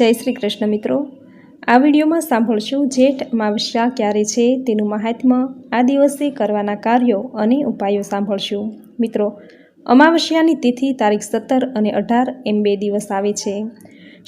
જય શ્રી કૃષ્ણ મિત્રો. આ વિડીયોમાં સાંભળશું જેઠ અમાવસ્યા ક્યારે છે તેનું મહાત્મ્ય, આ દિવસે કરવાના કાર્યો અને ઉપાયો સાંભળશું. મિત્રો, અમાવસ્યાની તિથિ તારીખ સત્તર અને અઢાર એમ બે દિવસ આવે છે.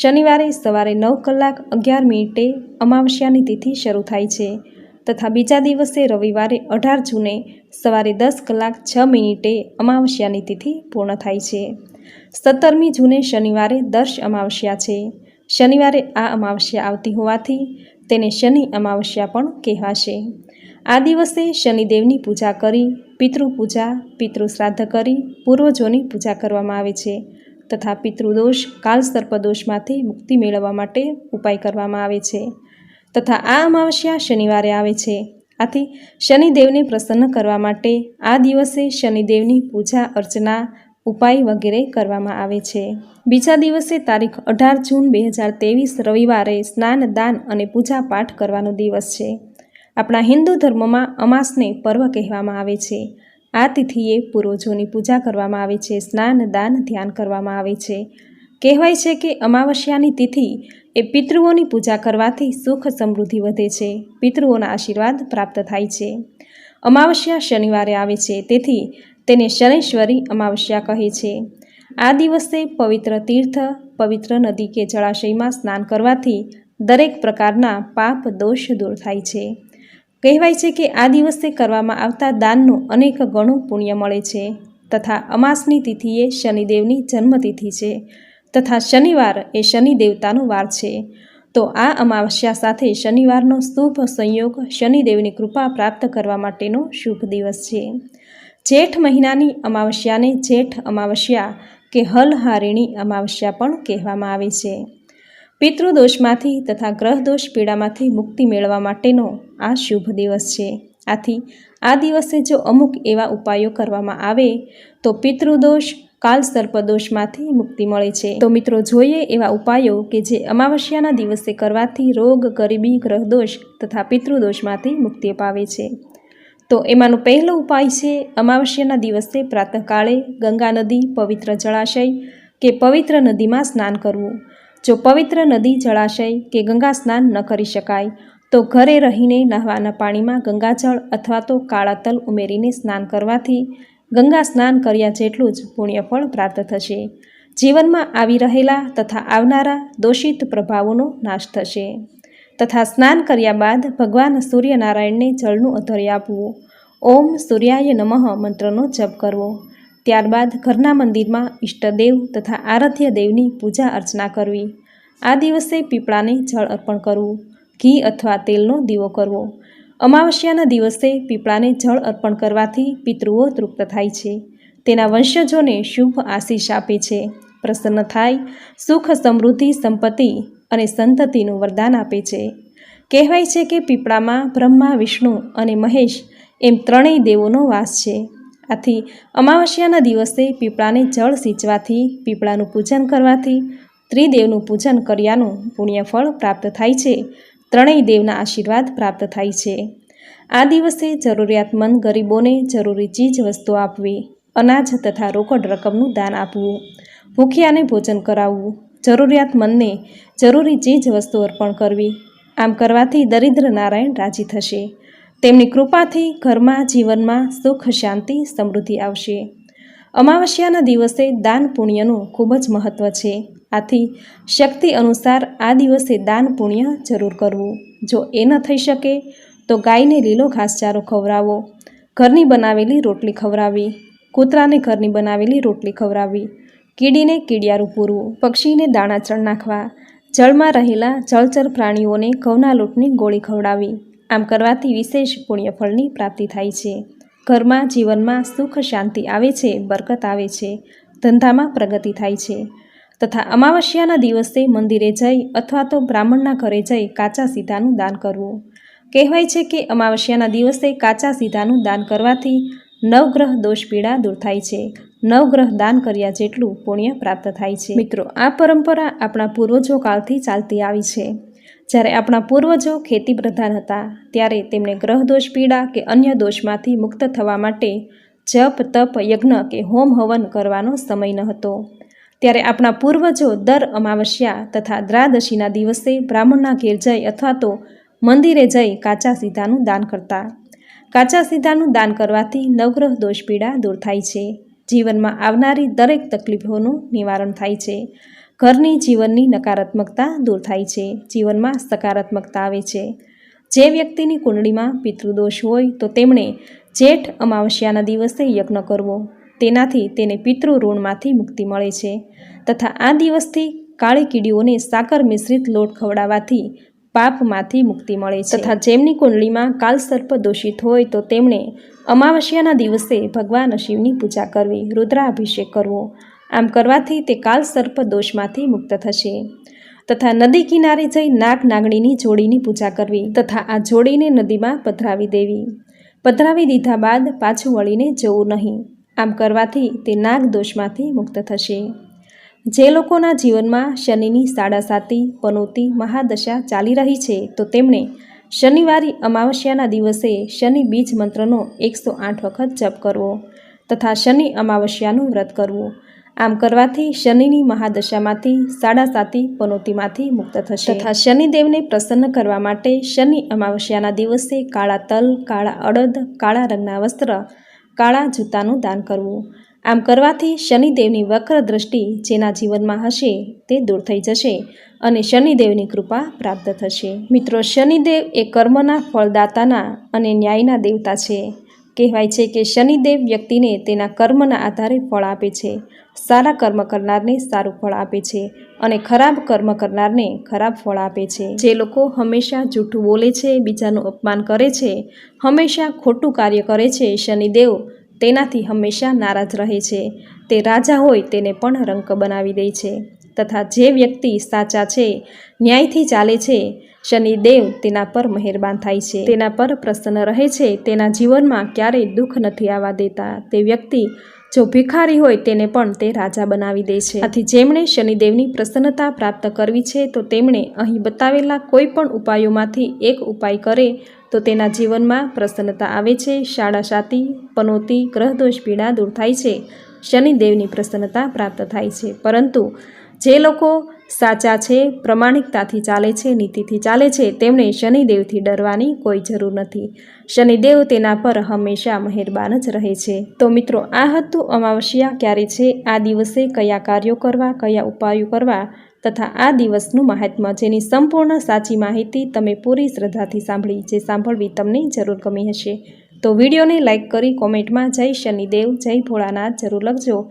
શનિવારે સવારે નવ કલાક અગિયાર મિનિટે અમાવસ્યાની તિથિ શરૂ થાય છે તથા બીજા દિવસે રવિવારે અઢાર જૂને સવારે દસ કલાક છ મિનિટે અમાવસ્યાની તિથિ પૂર્ણ થાય છે. સત્તરમી જૂને શનિવારે દર્શ અમાવસ્યા છે. શનિવારે આ અમાવસ્યા આવતી હોવાથી તેને શનિ અમાવસ્યા પણ કહેવાશે. આ દિવસે શનિદેવની પૂજા કરી પિતૃ પૂજા પિતૃ કરી, પૂર્વજોની પૂજા કરવામાં આવે છે તથા પિતૃદોષ કાલ સર્પદોષમાંથી મુક્તિ મેળવવા માટે ઉપાય કરવામાં આવે છે તથા આ અમાવસ્યા શનિવારે આવે છે. આથી શનિદેવને પ્રસન્ન કરવા માટે આ દિવસે શનિદેવની પૂજા અર્ચના ઉપાય વગેરે કરવામાં આવે છે. બીજા દિવસે તારીખ અઢાર જૂન બે હજાર ત્રેવીસ રવિવારે સ્નાન, દાન અને પૂજા પાઠ કરવાનો દિવસ છે. આપણા હિન્દુ ધર્મમાં અમાસને પર્વ કહેવામાં આવે છે. આ તિથિએ પૂર્વજોની પૂજા કરવામાં આવે છે, સ્નાન, દાન, ધ્યાન કરવામાં આવે છે. કહેવાય છે કે અમાવસ્યાની તિથિ એ પિતૃઓની પૂજા કરવાથી સુખ સમૃદ્ધિ વધે છે, પિતૃઓના આશીર્વાદ પ્રાપ્ત થાય છે. અમાવસ્યા શનિવારે આવે છે, તેથી તેને શનૈશ્વરી અમાવસ્યા કહે છે. આ દિવસે પવિત્ર તીર્થ, પવિત્ર નદી કે જળાશયમાં સ્નાન કરવાથી દરેક પ્રકારના પાપ દોષ દૂર થાય છે. કહેવાય છે કે આ દિવસે કરવામાં આવતા દાનનું અનેક ગણું પુણ્ય મળે છે. તથા અમાસની તિથિએ શનિદેવની જન્મતિથિ છે. તથા શનિવાર એ શનિ દેવતાનો વાર છે. તો આ અમાવસ્યા સાથે શનિવારનો શુભ સંયોગ શનિદેવની કૃપા પ્રાપ્ત કરવા માટેનો શુભ દિવસ છે. જેઠ મહિનાની અમાવસ્યાને જેઠ અમાવસ્યા કે હલહારિણી અમાવસ્યા પણ કહેવામાં આવે છે. પિતૃદોષમાંથી તથા ગ્રહદોષ પીડામાંથી મુક્તિ મેળવવા માટેનો આ શુભ દિવસ છે. આથી આ દિવસે જો અમુક એવા ઉપાયો કરવામાં આવે, તો પિતૃદોષ કાલ સર્પદોષમાંથી મુક્તિ મળે છે. તો મિત્રો, જોઈએ એવા ઉપાયો કે જે અમાવસ્યાના દિવસે કરવાથી રોગ, ગરીબી, ગ્રહદોષ તથા પિતૃદોષમાંથી મુક્તિ પાવે છે. તો એમાંનો પહેલો ઉપાય છે અમાવસ્યાના દિવસે પ્રાતઃકાળે ગંગા નદી પવિત્ર જળાશય કે પવિત્ર નદીમાં સ્નાન કરવું. જો પવિત્ર નદી જળાશય કે ગંગા સ્નાન ન કરી શકાય, તો ઘરે રહીને નહાવાના પાણીમાં ગંગાજળ અથવા તો કાળા તલ ઉમેરીને સ્નાન કરવાથી ગંગા સ્નાન કર્યા જેટલું જ પુણ્યફળ પ્રાપ્ત થશે. જીવનમાં આવી રહેલા તથા આવનારા દોષિત પ્રભાવોનો નાશ થશે. તથા સ્નાન કર્યા બાદ ભગવાન સૂર્યનારાયણને જળનું અધર્ય આપવું. ઓમ સૂર્યાય નમઃ મંત્રનો જપ કરવો. ત્યારબાદ ઘરના મંદિરમાં ઈષ્ટદેવ તથા આરાધ્ય દેવની પૂજા અર્ચના કરવી. આ દિવસે પીપળાને જળ અર્પણ કરવું. ઘી અથવા તેલનો દીવો કરવો. અમાવસ્યાના દિવસે પીપળાને જળ અર્પણ કરવાથી પિતૃઓ તૃપ્ત થાય છે. તેના વંશજોને શુભ આશીષ આપે છે. પ્રસન્ન થાય, સુખ સમૃદ્ધિ, સંપત્તિ અને સંતતિનું વરદાન આપે છે. કહેવાય છે કે પીપળામાં બ્રહ્મા, વિષ્ણુ અને મહેશ એમ ત્રણેય દેવોનો વાસ છે. આથી અમાવસ્યાના દિવસે પીપળાને જળ સિંચવાથી, પીપળાનું પૂજન કરવાથી, ત્રિદેવનું પૂજન કર્યાનું પુણ્યફળ પ્રાપ્ત થાય છે. ત્રણેય દેવના આશીર્વાદ પ્રાપ્ત થાય છે. આ દિવસે જરૂરિયાતમંદ ગરીબોને જરૂરી ચીજ વસ્તુઓ આપવી, અનાજ તથા રોકડ રકમનું દાન આપવું, ભૂખ્યાને ભોજન કરાવવું જરૂરિયાતમંદને જરૂરી ચીજ વસ્તુ અર્પણ કરવી. આમ કરવાથી દરિદ્ર નારાયણ રાજી થશે. તેમની કૃપાથી ઘરમાં, જીવનમાં સુખ, શાંતિ, સમૃદ્ધિ આવશે. અમાવસ્યાના દિવસે દાન પુણ્યનું ખૂબ જ મહત્ત્વ છે. આથી શક્તિ અનુસાર આ દિવસે દાન પુણ્ય જરૂર કરવું. જો એ ન થઈ શકે, તો ગાયને લીલો ઘાસચારો ખવડાવો. ઘરની બનાવેલી રોટલી ખવડાવી. કૂતરાને ઘરની બનાવેલી રોટલી ખવડાવવી કીડીને કીડિયારું પૂરવું, પક્ષીને દાણા ચણ નાખવા, જળમાં રહેલા જળચર પ્રાણીઓને ઘઉંના લોટની ગોળી ખવડાવી. આમ કરવાથી વિશેષ પુણ્યફળની પ્રાપ્તિ થાય છે. ઘરમાં જીવનમાં સુખ શાંતિ આવે છે, બરકત આવે છે, ધંધામાં પ્રગતિ થાય છે. તથા અમાવસ્યાના દિવસે મંદિરે જઈ અથવા તો બ્રાહ્મણના ઘરે જઈ કાચા સીધાનું દાન કરવું. કહેવાય છે કે અમાવસ્યાના દિવસે કાચા સીધાનું દાન કરવાથી નવગ્રહ દોષ પીડા દૂર થાય છે. નવગ્રહ દાન કર્યા જેટલું પુણ્ય પ્રાપ્ત થાય છે. મિત્રો, આ પરંપરા આપણા પૂર્વજો કાળથી ચાલતી આવી છે. જ્યારે આપણા પૂર્વજો ખેતી પ્રધાન હતા, ત્યારે તેમણે ગ્રહ દોષ પીડા કે અન્ય દોષમાંથી મુક્ત થવા માટે જપ, તપ, યજ્ઞ કે હોમ હવન કરવાનો સમય ન હતો. ત્યારે આપણા પૂર્વજો દર અમાવસ્યા તથા દ્રાદશીના દિવસે બ્રાહ્મણના ઘેર જઈ અથવા તો મંદિરે જઈ કાચા સીધાનું દાન કરતા. કાચા સીધાનું દાન કરવાથી નવગ્રહ દોષ પીડા દૂર થાય છે. જીવનમાં આવનારી દરેક તકલીફોનું નિવારણ થાય છે. ઘરની જીવનની નકારાત્મકતા દૂર થાય છે. જીવનમાં સકારાત્મકતા આવે છે. જે વ્યક્તિની કુંડળીમાં પિતૃદોષ હોય તો તેમણે જેઠ અમાવસ્યાના દિવસે યજ્ઞ કરવો. તેનાથી તેને પિતૃ ઋણમાંથી મુક્તિ મળે છે. તથા આ દિવસથી કાળી કીડીઓને સાકર મિશ્રિત લોટ ખવડાવવાથી પાપમાંથી મુક્તિ મળે છે. તથા જેમની કુંડળીમાં કાલસર્પ દોષિત હોય તો તેમણે અમાવસ્યાના દિવસે ભગવાન શિવની પૂજા કરવી, રુદ્રાભિષેક કરવો. આમ કરવાથી તે કાલસર્પ દોષમાંથી મુક્ત થશે. તથા નદી કિનારે જઈ નાગ નાગણીની જોડીની પૂજા કરવી તથા આ જોડીને નદીમાં પધરાવી દેવી. પધરાવી દીધા બાદ પાછું વળીને જવું નહીં. આમ કરવાથી તે નાગ દોષમાંથી મુક્ત થશે. જે લોકોના જીવનમાં શનિની સાડાસાતી પનોતી, મહાદશા ચાલી રહી છે, તો તેમણે શનિવારી અમાવસ્યાના દિવસે શનિ બીજ મંત્રનો એકસો આઠ વખત જપ કરવો તથા શનિ અમાવસ્યાનું વ્રત કરવું. આમ કરવાથી શનિની મહાદશામાંથી સાડાસાતી પનોતીમાંથી મુક્ત થશે. તથા શનિદેવને પ્રસન્ન કરવા માટે શનિ અમાવસ્યાના દિવસે કાળા તલ, કાળા અડદ, કાળા રંગના વસ્ત્ર, કાળા જૂતાનું દાન કરવું. આમ કરવાથી શનિદેવની વક્ર દ્રષ્ટિ જેના જીવનમાં હશે તે દૂર થઈ જશે અને શનિદેવની કૃપા પ્રાપ્ત થશે. મિત્રો, શનિદેવ એ કર્મના ફળદાતાના અને ન્યાયના દેવતા છે. કહેવાય છે કે શનિદેવ વ્યક્તિને તેના કર્મના આધારે ફળ આપે છે. સારા કર્મ કરનારને સારું ફળ આપે છે અને ખરાબ કર્મ કરનારને ખરાબ ફળ આપે છે. જે લોકો હંમેશા જૂઠું બોલે છે, બીજાનું અપમાન કરે છે, હંમેશા ખોટું કાર્ય કરે છે, શનિદેવ તેનાથી હંમેશા નારાજ રહે છે. તે રાજા હોય તેને પણ રંક બનાવી દે છે. તથા જે વ્યક્તિ સાચા છે, ન્યાયથી ચાલે છે, શનિદેવ તેના પર મહેરબાન થાય છે. તેના પર પ્રસન્ન રહે છે, તેના જીવનમાં ક્યારેય દુઃખ નથી આવવા દેતા. તે વ્યક્તિ જો ભિખારી હોય તેને પણ તે રાજા બનાવી દે છે. આથી જેમણે શનિદેવની પ્રસન્નતા પ્રાપ્ત કરવી છે, તો તેમણે અહીં બતાવેલા કોઈ પણ ઉપાયોમાંથી એક ઉપાય કરે, તો તેના જીવનમાં પ્રસન્નતા આવે છે, શાળા શાતી, પનોતી, ગ્રહદોષ, પીડા દૂર થાય છે, શનિદેવની પ્રસન્નતા પ્રાપ્ત થાય છે. પરંતુ જે લોકો સાચા છે, પ્રમાણિકતાથી ચાલે છે, નીતિથી ચાલે છે તેમણે શનિદેવથી ડરવાની કોઈ જરૂર નથી. શનિદેવ તેના પર હંમેશા મહેરબાન જ રહે છે. તો મિત્રો, આ હતું અમાવસ્યા. ક્યારે છે? આ દિવસે કયા કાર્યો કરવા, કયા ઉપાયો કરવા તથા આ દિવસનું મહાત્મ્ય જેની સંપૂર્ણ સાચી માહિતી તમે પૂરી શ્રદ્ધાથી સાંભળી, જે સાંભળવી તમને જરૂર ગમી હશે. તો વિડીયોને લાઇક કરી કોમેન્ટમાં જય શનિદેવ, જય ભોળાનાથ જરૂર લખજો.